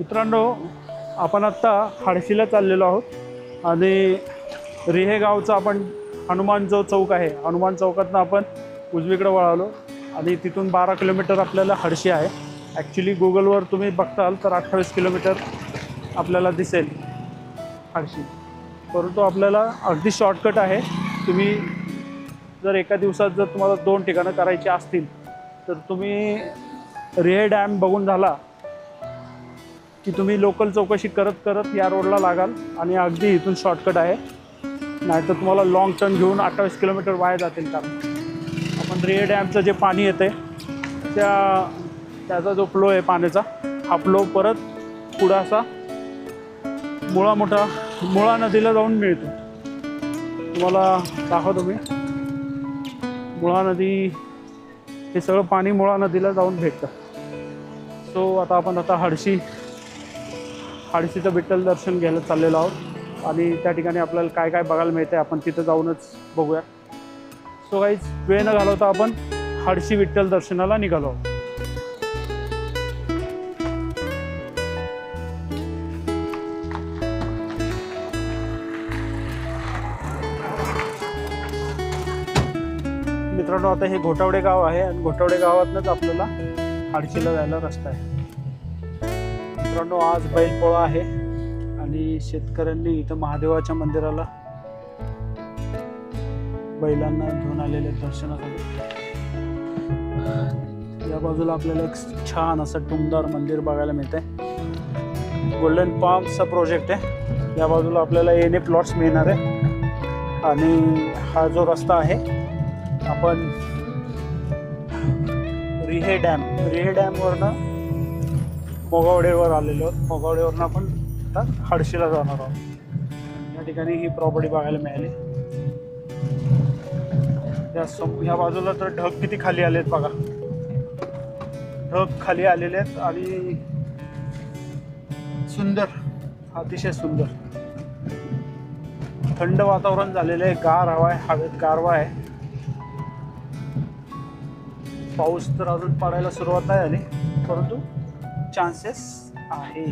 मित्रांनो आपण आत्ता हाडशीला चाललेलो आहोत आणि रिहे गावचं आपण हनुमान जो चौक आहे. हनुमान चौकातनं आपण उजवीकडे वळालो आणि तिथून बारा किलोमीटर आपल्याला हडशी आहे. ॲक्च्युली गुगलवर तुम्ही बघताल तर अठ्ठावीस किलोमीटर आपल्याला दिसेल हडशी. परंतु आपल्याला अगदी शॉर्टकट आहे. तुम्ही जर एका दिवसात जर तुम्हाला दोन ठिकाणं करायची असतील तर तुम्ही रिहे डॅम बघून झाला की तुम्ही लोकल चौकशी करत करत या रोडला लागाल आणि अगदी इथून शॉर्टकट आहे. नाहीतर तुम्हाला लाँग टर्न घेऊन अठ्ठावीस किलोमीटर वाया जातील कारण आपण रिहे डॅमचं जे पाणी येते त्या त्याचा जो फ्लो आहे पाण्याचा हा फ्लो परत पुढं असा मुळा मोठा मुळा नदीला जाऊन मिळतो. तुम्हाला दाखवतो मी. मुळा नदी हे सगळं पाणी मुळा नदीला जाऊन भेटतं. सो आता आपण आता हडशी हडशीचं विठ्ठल दर्शन घ्यायला चाललेलो आहोत. आणि त्या ठिकाणी आपल्याला काय काय बघायला मिळते आपण तिथं जाऊनच बघूया. सो काहीच वेळ न घालवता आपण हडशी विठ्ठल दर्शनाला निघालो आहोत. मित्रांनो आता हे घोटावडे गाव आहे आणि घोटावडे गावातनंच आपल्याला हाडशीला जायला रस्ता आहे. मित्रांनो आज बैलपोळा आहे आणि शेतकऱ्यांनी इथं महादेवाच्या मंदिराला बैलांना घेऊन आलेले दर्शनासाठी. या बाजूला आपल्याला एक छान असं टुमदार मंदिर बघायला मिळतंय. गोल्डन पामचा प्रोजेक्ट आहे. या बाजूला आपल्याला एन ए प्लॉट्स मिळणार आहे. आणि हा जो रस्ता आहे आपण रिहे डॅम रिहे डॅमवरनं मोगावडेवर आलेलो. आहोत मोगावडेवरनं आपण आता हडशीला जाणार आहोत. या ठिकाणी ही प्रॉपर्टी बघायला मिळाली. या सम ह्या बाजूला तर ढग किती खाली आलेत बघा. ढग खाली आलेले आहेत आणि सुंदर अतिशय सुंदर. थंड वातावरण झालेलं आहे. गार हवा आहे हवेत गारवा आहे. पाऊस तर अजून पडायला सुरुवात नाही झाली परंतु चान्सेस आहे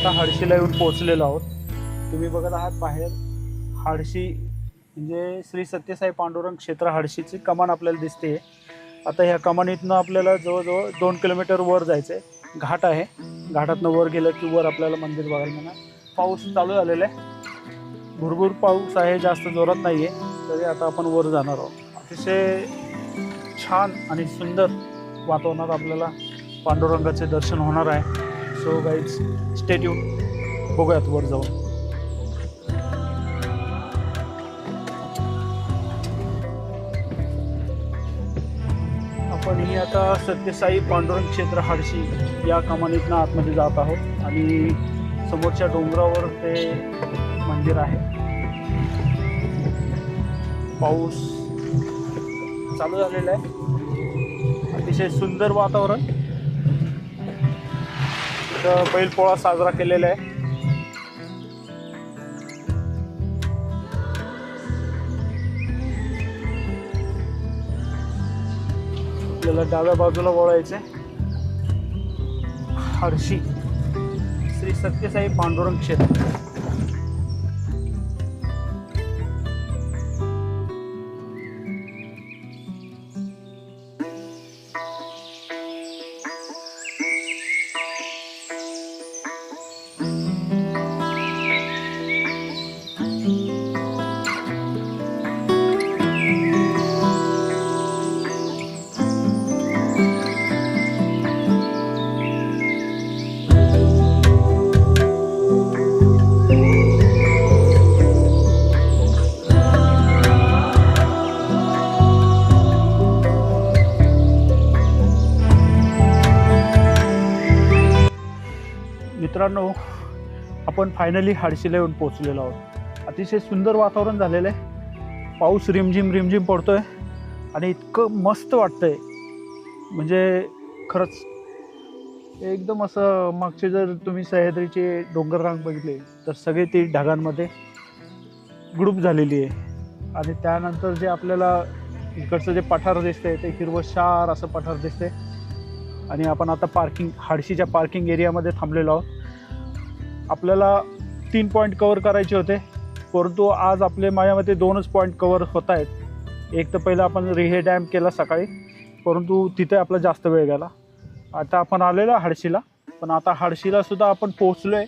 आता हडशीला येऊन पोहोचलेलो आहोत. तुम्ही बघत आहात बाहेर हाडशी म्हणजे श्री सत्यसाई पांडुरंग क्षेत्र हाडशीची कमान आपल्याला दिसते आता ह्या कमानीतनं आपल्याला जवळजवळ दोन किलोमीटर वर जायचं आहे घाट आहे. घाटातनं वर गेलं की वर आपल्याला मंदिर बघायला मिळणार. पाऊस चालू झालेला आहे. भरपूर पाऊस आहे जास्त जोरात नाही आहे तरी आता आपण वर जाणार आहोत. अतिशय छान आणि सुंदर वातावरणात आपल्याला पांडुरंगाचे दर्शन होणार आहे. सो गाईज स्टेट्यू बघूयात वर जाऊन. आपण ही आता सत्यसाई पांडुरंग क्षेत्र हाडशी या कमानीतनं आतमध्ये जात आहोत आणि समोरच्या डोंगरावर ते मंदिर आहे. पाऊस चालू झालेला आहे. अतिशय सुंदर वातावरण. इथं बैल पोळा साजरा केलेला आहे. आपल्याला डाव्या बाजूला वळायचे हर्षी श्री सत्यसाई पांडुरंग क्षेत्र. मित्रांनो आपण फायनली हाडशीला येऊन पोचलेलो आहोत. अतिशय सुंदर वातावरण झालेलं आहे. पाऊस रिमझिम रिमझिम पडतो आहे आणि इतकं मस्त वाटतं आहे म्हणजे खरंच एकदम असं मागचे जर तुम्ही सह्याद्रीचे डोंगररांग बघितले तर सगळे ती ढगांमध्ये ग्रुप झालेली आहे. आणि त्यानंतर जे आपल्याला इकडचं जे पठार दिसतंय ते हिरवशार असं पठार दिसतंय. आणि आपण आता पार्किंग हाडशीच्या पार्किंग एरियामध्ये थांबलेलो आहोत. आपल्याला तीन पॉईंट कवर करायचे होते. परंतु आज आपले माझ्यामध्ये दोनच पॉईंट कवर होत आहेत. एक तर पहिलं आपण रिहे डॅम केला सकाळी. परंतु तिथे आपला जास्त वेळ गेला. आता आपण आलेलो हाडशीला. पण आता हाडशीलासुद्धा आपण पोहोचलो आहे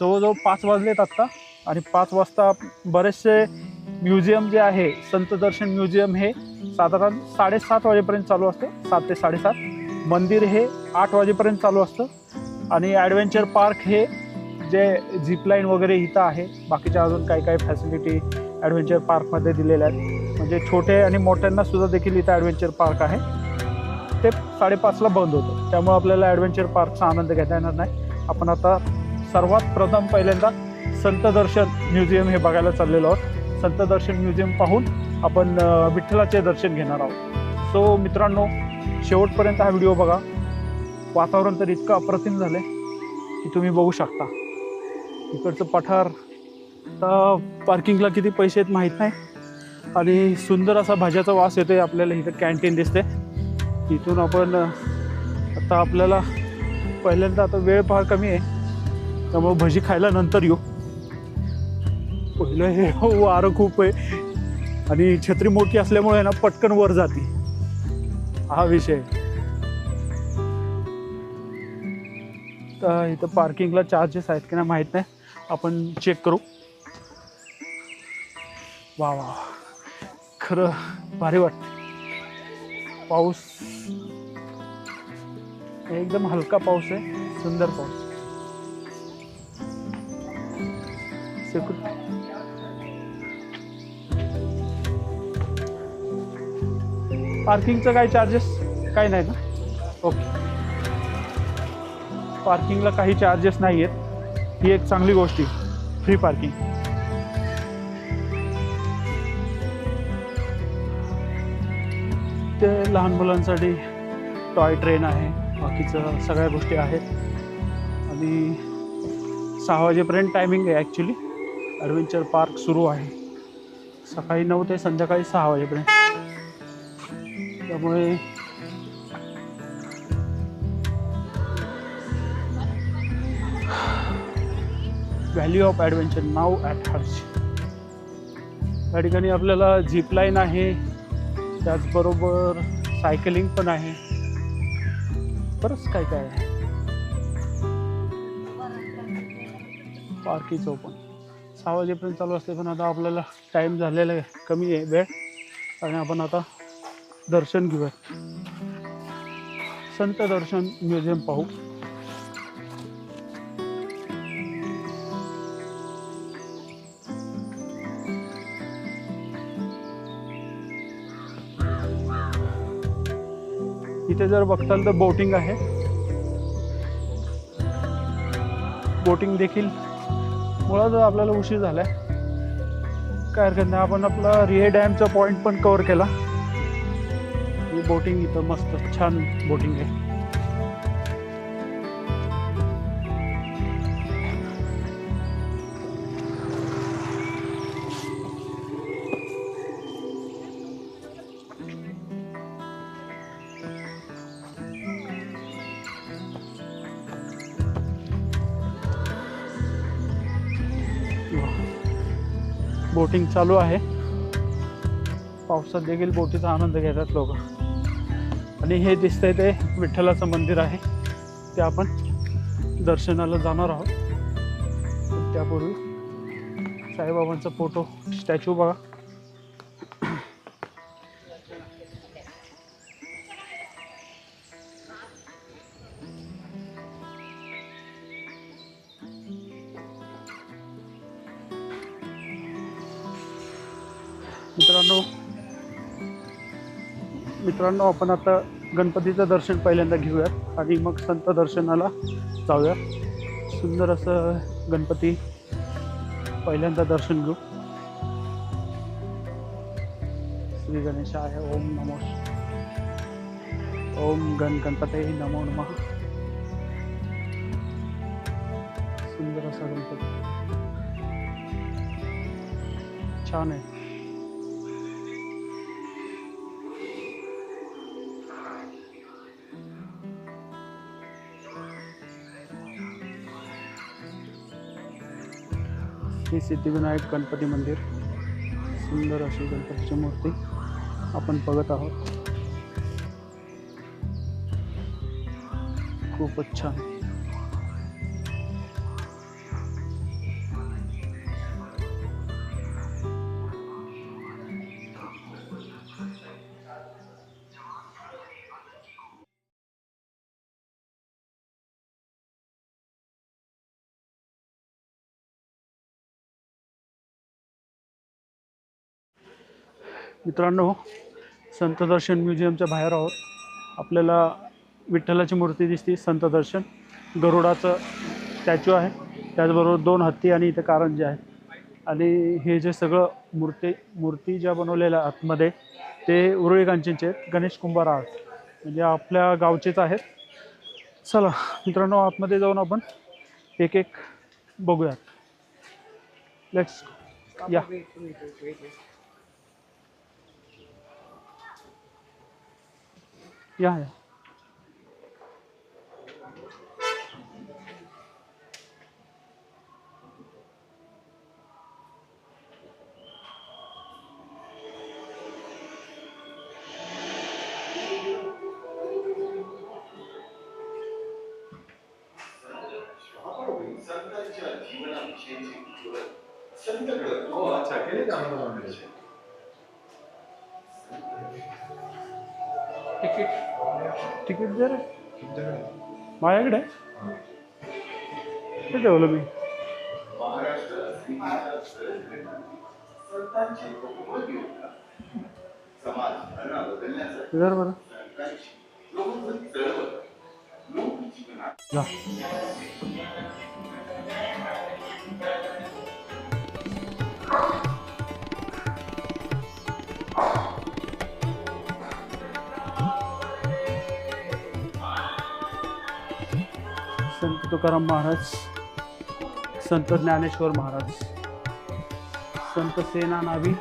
जवळजवळ पाच वाजलेत आत्ता. आणि पाच वाजता बरेचसे म्युझियम जे आहे संत दर्शन म्युझियम हे साधारण साडेसात वाजेपर्यंत चालू असतं. सात ते साडेसात. मंदिर हे आठ वाजेपर्यंत चालू असतं. आणि ॲडव्हेंचर पार्क हे जे झिपलाईन वगैरे इथं आहे बाकीच्या अजून काही काही फॅसिलिटी ॲडव्हेंचर पार्कमध्ये दिलेल्या आहेत. म्हणजे छोटे आणि मोठ्यांना सुद्धा देखील इथं ॲडव्हेंचर पार्क आहे. ते साडेपाचला बंद होतं. त्यामुळे आपल्याला ॲडव्हेंचर पार्कचा आनंद घेता येणार नाही. आपण आता सर्वात प्रथम पहिल्यांदा संत दर्शन म्युझियम हे बघायला चाललेलो आहोत. संत दर्शन म्युझियम पाहून आपण विठ्ठलाचे दर्शन घेणार आहोत. सो मित्रांनो शेवटपर्यंत हा व्हिडिओ बघा. वातावरण तर इतकं अप्रतिम झालं आहे की तुम्ही बघू शकता. इकडचं पठार. आता पार्किंगला किती पैसे आहेत माहीत नाही. आणि सुंदर असा भाज्याचा वास येतो आहे आपल्याला इथं. कॅन्टीन दिसते इथून आपण आता आपल्याला पहिल्यांदा आता वेळ फार कमी आहे. त्यामुळे भजी खायला नंतर येऊ. पहिलं हे वारं खूप आहे. आणि छत्री मोठी असल्यामुळे ना पटकन वर जाते. हा विषय तर इथं पार्किंगला चार्जेस आहेत की नाही माहीत नाही. आपण चेक करू. वा वा खरं भारी वाटते. पाऊस. एकदम हलका पाऊस आहे. सुंदर पाऊस. पार्किंगचं काय चार्जेस काही नाही ना? ओके पार्किंगला काही चार्जेस नाही आहेत ही एक चांगली गोष्ट आहे. फ्री पार्किंग ते लहान मुलांसाठी टॉय ट्रेन आहे. बाकीचं सगळ्या गोष्टी आहेत. आणि सहा वाजेपर्यंत टायमिंग आहे ॲक्च्युली ॲडव्हेंचर पार्क सुरू आहे. सकाळी नऊ ते संध्याकाळी सहा वाजेपर्यंत. त्यामुळे व्हॅल्यू ऑफ ॲडव्हेंचर नाव ॲट हर्ष. या ठिकाणी आपल्याला झिप लाईन आहे. त्याचबरोबर सायकलिंग पण आहे. बरंच काय काय आहे. पार्किंग ओपन सहा वाजेपर्यंत चालू असते पण आता आपल्याला टाईम झालेला आहे. कमी आहे वेळ. आणि आपण आता दर्शन घेऊया संत दर्शन म्युझियम पाहू. इथे जर बघताल तर बोटिंग आहे. बोटिंग देखील मुळात आपल्याला उशीर झालाय. काय हरकत नाही आपण आपला रिहे डॅमचा पॉईंट पण कवर केला. बोटिंग इथं मस्त छान बोटिंग आहे. बोटिंग चालू आहे. पावसात देखील बोटीचा आनंद घेतात लोक. आणि हे दिसतंय ते विठ्ठलाचं मंदिर आहे. ते आपण दर्शनाला जाणार आहोत. त्यापूर्वी साईबाबांचा फोटो स्टॅच्यू बघा. मित्रांनो आपण आता गणपतीचं दर्शन पहिल्यांदा घेऊयात आणि मग संत दर्शनाला जाऊया सुंदर असं गणपती पहिल्यांदा दर्शन घेऊ. श्री गणेशाय ओम नमो ओम गण गणपते नमो नमः. सुंदर असा गणपती. छान आहे. हे सिद्धिविनायक गणपती मंदिर. सुंदर अशी गणपतीची मूर्ती आपण बघत आहोत. खूपच छान. मित्रांनो संत दर्शन म्युझियमच्या बाहेर आहोत. आपल्याला विठ्ठलाची मूर्ती दिसते संत दर्शन. गरुडाचं स्टॅच्यू आहे. त्याचबरोबर दोन हत्ती आणि इथं कारंजे आहेत आणि हे जे सगळं मूर्ती मूर्ती ज्या बनवलेल्या आतमध्ये ते उरुळी कांचनचे आहेत. गणेश कुंभार आर्ट म्हणजे आपल्या गावचेच आहेत. चला मित्रांनो आतमध्ये जाऊन आपण एक एक बघूयात. लेट्स या. या या संतांच्या जीवनाविषयीची तुलना संत ग्रंथ तिकीट तिकीट दे रे माझ्याकडे ते ठेवलं मी महाराष्ट्र श्रीमंत संतांचे बहुमत योगदान समाज धरणा बदलण्यासाठी धर बरं. जा. तुकाराम महाराज संत ज्ञानेश्वर महाराज संत सेना नावी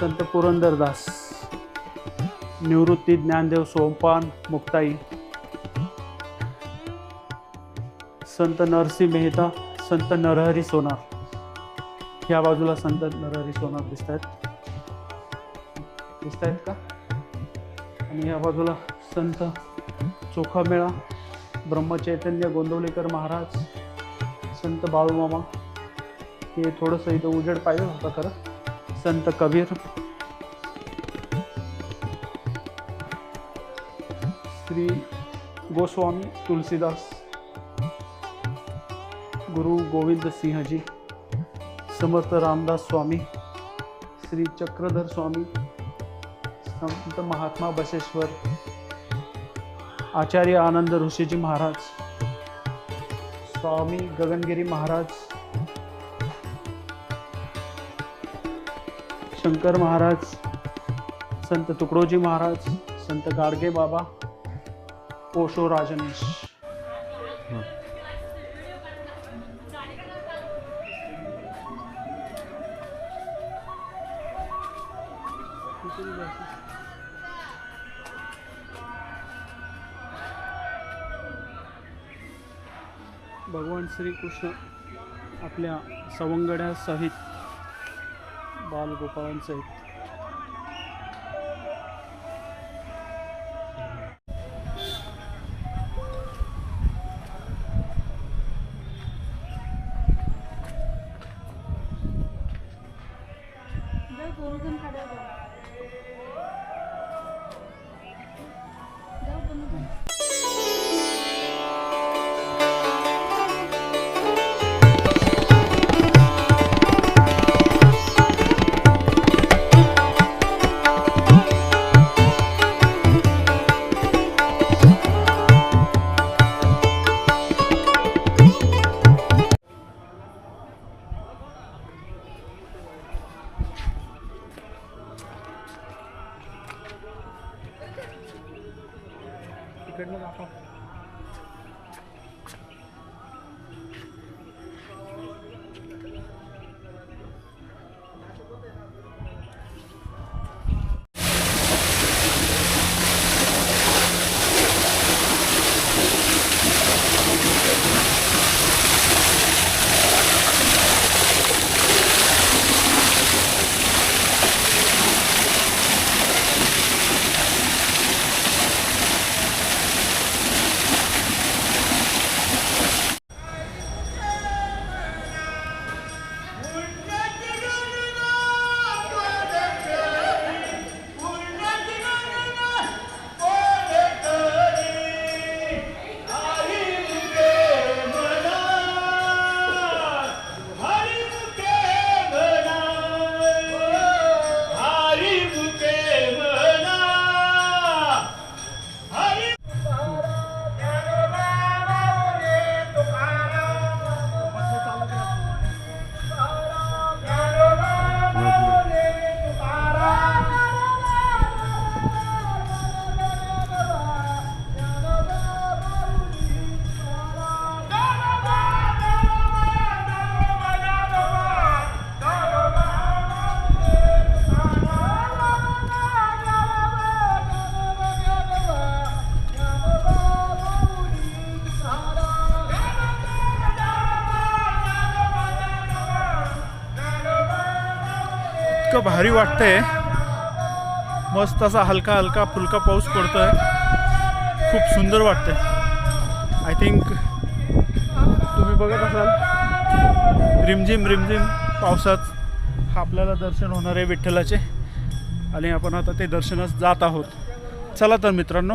संत पुरंदरदास निवृत्ती ज्ञानदेव सोमपान मुक्ताई संत नरसिंह मेहता संत नरहरी सोनार. या बाजूला संत नरहरी सोनार दिसत आहेत दिसत आहेत का? आणि या बाजूला संत चोखामेळा ब्रह्मचैतन्य गोंदवलेकर महाराज संत बाळूमामा हे थोडंसं इथं उजेड पाहिजे होतं खरं. संत कबीर श्री गोस्वामी तुलसीदास गुरु गोविंद सिंहजी समर्थ रामदास स्वामी श्री चक्रधर स्वामी संत महात्मा बसेश्वर आचार्य आनंद ऋषीजी महाराज स्वामी गगनगिरी महाराज शंकर महाराज संत तुकडोजी महाराज संत गाडगे बाबा ओशो राजनेश. श्रीकृष्ण आपल्या सवंगड्यासहित बालगोपाळांसहित. Bye. इतकं भारी वाटतंय. मस्त असा हलका हलका फुलका पाऊस पडतोय. खूप सुंदर वाटतंय. आय थिंक तुम्ही बघत असाल रिमझिम रिमझिम पावसात हा आपल्याला दर्शन होणार आहे विठ्ठलाचे. आणि आपण आता ते दर्शनास जात आहोत. चला तर मित्रांनो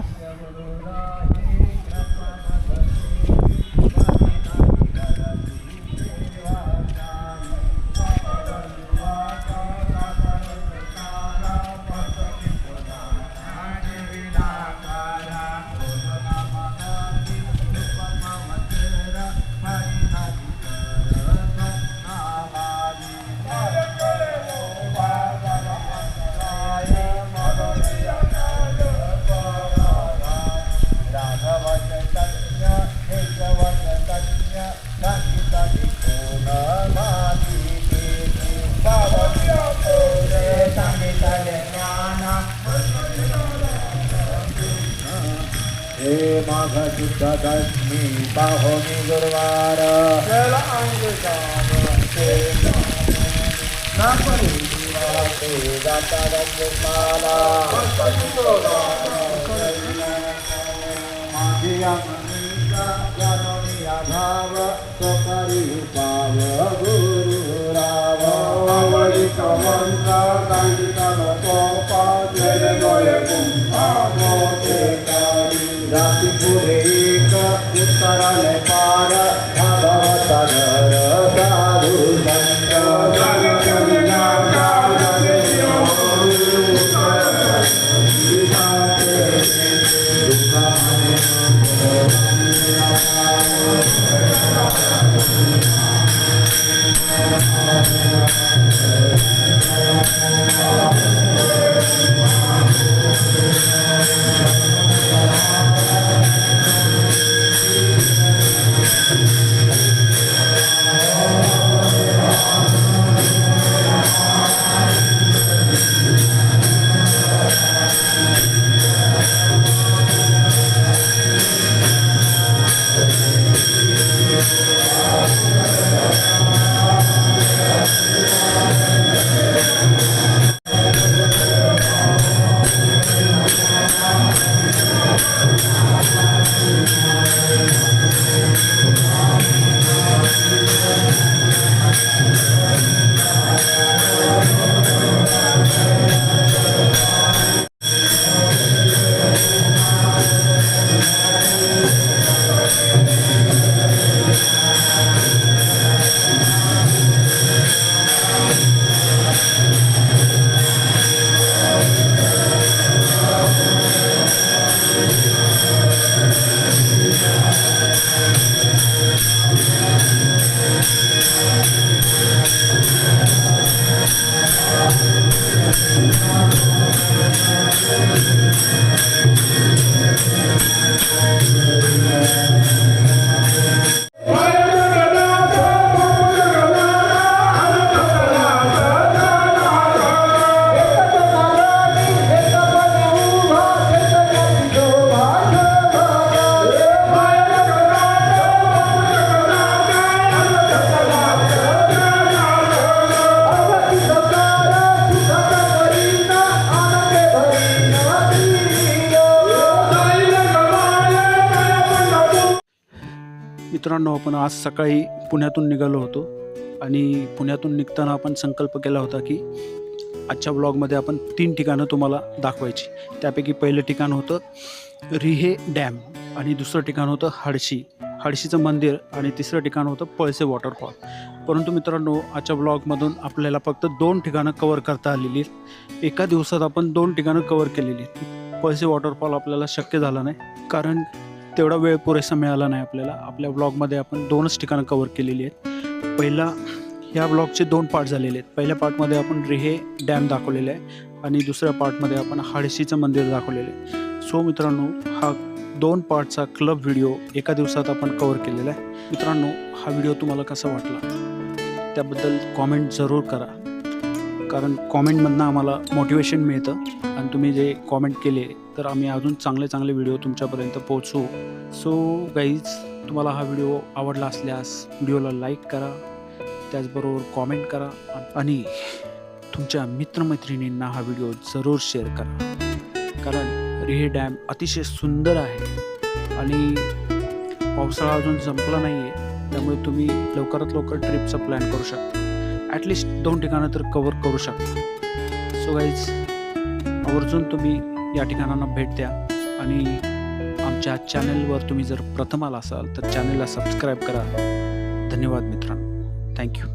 माघ शुद्ध दशमी पाहोनी गुरुवार जाता रंगमाला माझिया मनीषा जननिया भाव स्वकरी पाव गुरु एक उत्तराले पार भागवत Música आज सकाळी पुण्यातून निघालो होतो आणि पुण्यातून निघताना आपण संकल्प केला होता की आजच्या ब्लॉगमध्ये आपण तीन ठिकाणं तुम्हाला दाखवायची. त्यापैकी पहिलं ठिकाण होतं रिहे डॅम आणि दुसरं ठिकाण होतं हडशी. हडशीचं मंदिर आणि तिसरं ठिकाण होतं पळसे वॉटरफॉल. परंतु मित्रांनो आजच्या ब्लॉगमधून आपल्याला फक्त दोन ठिकाणं कवर करता आलेली आहेत. एका दिवसात आपण दोन ठिकाणं कवर केलेली पळसे वॉटरफॉल आपल्याला शक्य झाला नाही. कारण तेवढा वेळ पुरेसा मिळाला नाही आपल्याला. आपल्या ब्लॉगमध्ये आपण दोनच ठिकाणं कवर केलेली आहेत. पहिला ह्या ब्लॉगचे दोन पार्ट झालेले आहेत. पहिल्या पार्टमध्ये आपण रिहे डॅम दाखवलेले आहे आणि दुसऱ्या पार्टमध्ये आपण हाडशीचं मंदिर दाखवलेलं आहे. सो मित्रांनो हा दोन पार्टचा क्लब व्हिडिओ एका दिवसात आपण कवर केलेला आहे. मित्रांनो हा व्हिडिओ तुम्हाला कसा वाटला? त्याबद्दल कॉमेंट जरूर करा. कारण कॉमेंटमधनं आम्हाला मोटिवेशन मिळतं. आणि तुम्ही जे कॉमेंट केले तर आम्ही अजून चांगले चांगले व्हिडिओ तुमच्यापर्यंत पोहोचू सो गाईज तुम्हाला हा व्हिडिओ आवडला असल्यास व्हिडिओला लाईक करा. त्याचबरोबर कॉमेंट करा. आणि तुमच्या मित्रमैत्रिणींना हा व्हिडिओ जरूर शेअर करा. कारण रिहे डॅम अतिशय सुंदर आहे. आणि पावसाळा अजून संपला नाही आहे त्यामुळे तुम्ही लवकरात लवकर ट्रिपचा प्लॅन करू शकता. ॲटलिस्ट दोन ठिकाणं तर कवर करू शकता. सो गाईज आवर्जून तुम्ही या ठिकाणांना भेट द्या आणि आमच्या चॅनलवर तुम्ही जर प्रथम आला असाल तर चॅनलला सबस्क्राईब करा. धन्यवाद मित्रांनो. थँक्यू